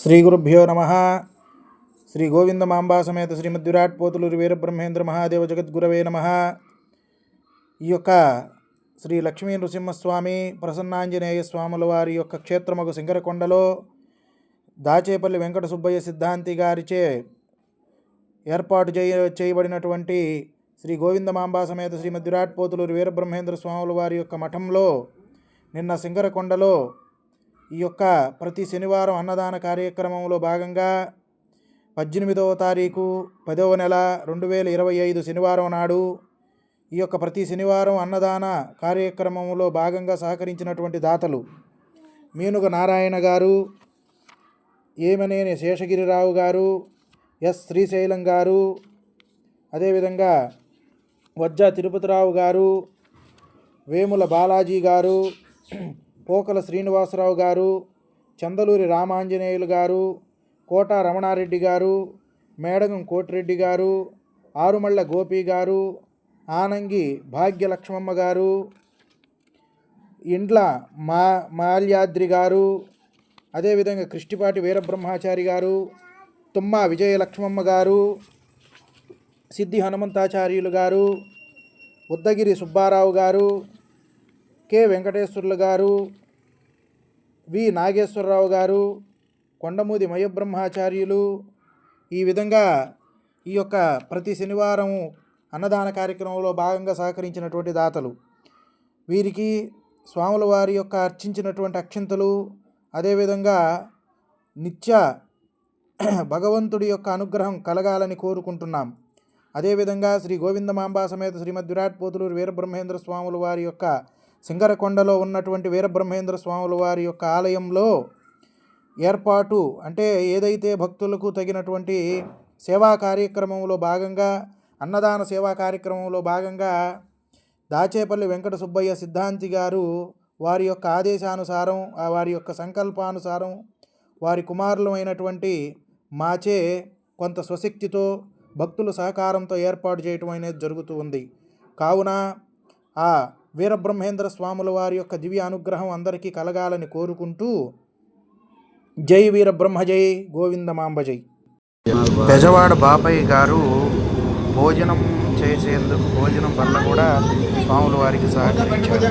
శ్రీ గురుభ్యో నమ. శ్రీ గోవిందమాంబా సమేత శ్రీమద్ విరాట్ పోతులూరి వీరబ్రహ్మేంద్ర మహాదేవ జగద్గురవే నమ. ఈ యొక్క శ్రీ లక్ష్మీ నృసింహస్వామి ప్రసన్నాంజనేయ స్వాముల వారి యొక్క క్షేత్రమగు సింగరకొండలో దాచేపల్లి వెంకట సుబ్బయ్య సిద్ధాంతి గారిచే ఏర్పాటు చేయ చేయబడినటువంటి శ్రీ గోవిందమాంబా సమేత శ్రీమద్ విరాట్ పోతులూరి వీరబ్రహ్మేంద్ర స్వాముల వారి యొక్క మఠంలో నిన్న సింగరకొండలో ఈ యొక్క ప్రతి శనివారం అన్నదాన కార్యక్రమంలో భాగంగా పద్దెనిమిదవ తారీఖు పదవ నెల రెండు వేల ఇరవై ఐదు శనివారం నాడు ఈ యొక్క ప్రతి శనివారం అన్నదాన కార్యక్రమంలో భాగంగా సహకరించినటువంటి దాతలు మీనుగ నారాయణ గారు ఏమనేని శేషగిరిరావు గారు ఎస్ శ్రీశైలం గారు అదేవిధంగా వజ్జా తిరుపతిరావు గారు వేముల బాలాజీ గారు పోకల శ్రీనివాసరావు గారు చందలూరి రామాంజనేయులు గారు కోట రమణారెడ్డి గారు మేడగం కోటిరెడ్డి గారు ఆరుమళ్ళ గోపి గారు ఆనంగి భాగ్యలక్ష్మమ్మ గారు ఇండ్ల మా మాల్యాద్రి గారు అదేవిధంగా కృష్టిపాటి వీరబ్రహ్మాచారి గారు తుమ్మ విజయలక్ష్మమ్మ గారు సిద్ధి హనుమంతాచార్యులు గారు ఉద్దగిరి సుబ్బారావు గారు కె వెంకటేశ్వర్లు గారు వి నాగేశ్వరరావు గారు కొండమూది మయబ్రహ్మాచార్యులు ఈ విధంగా ఈ యొక్క ప్రతి శనివారం అన్నదాన కార్యక్రమంలో భాగంగా సహకరించినటువంటి దాతలు. వీరికి స్వాముల వారి యొక్క అర్చించినటువంటి అక్షంతలు అదేవిధంగా నిత్య భగవంతుడి యొక్క అనుగ్రహం కలగాలని కోరుకుంటున్నాం. అదేవిధంగా శ్రీ గోవిందమాంబా సమేత శ్రీమద్ విరాట్ పోతులూరు వీరబ్రహ్మేంద్ర స్వాముల వారి యొక్క సింగరకొండలో ఉన్నటువంటి వీరబ్రహ్మేంద్ర స్వాముల వారి యొక్క ఆలయంలో ఏర్పాటు అంటే ఏదైతే భక్తులకు తగినటువంటి సేవా కార్యక్రమంలో భాగంగా అన్నదాన సేవా కార్యక్రమంలో భాగంగా దాచేపల్లి వెంకట సుబ్బయ్య సిద్ధాంతి గారు వారి యొక్క ఆదేశానుసారం వారి యొక్క సంకల్పానుసారం వారి కుమారులు అయినటువంటి మాచే కొంత స్వశక్తితో భక్తుల సహకారంతో ఏర్పాటు చేయటం అనేది జరుగుతూ ఉంది. కావున ఆ వీరబ్రహ్మేంద్ర స్వాముల వారి యొక్క దివ్య అనుగ్రహం అందరికీ కలగాలని కోరుకుంటూ జై వీరబ్రహ్మ జై గోవిందమాంబ జై బెజవాడ బాపయ్య గారు భోజనం చేసేందుకు భోజనం వల్ల కూడా స్వాముల వారికి సహకరించారు.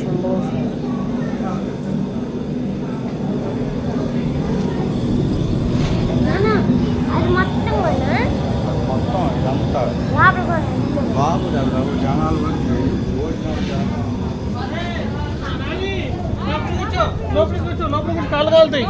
శంభో అది జనాలు వచ్చి లోపలికి కూర్చో లోపలికి కూర్చో కాళ్ళు కాలుతాయి.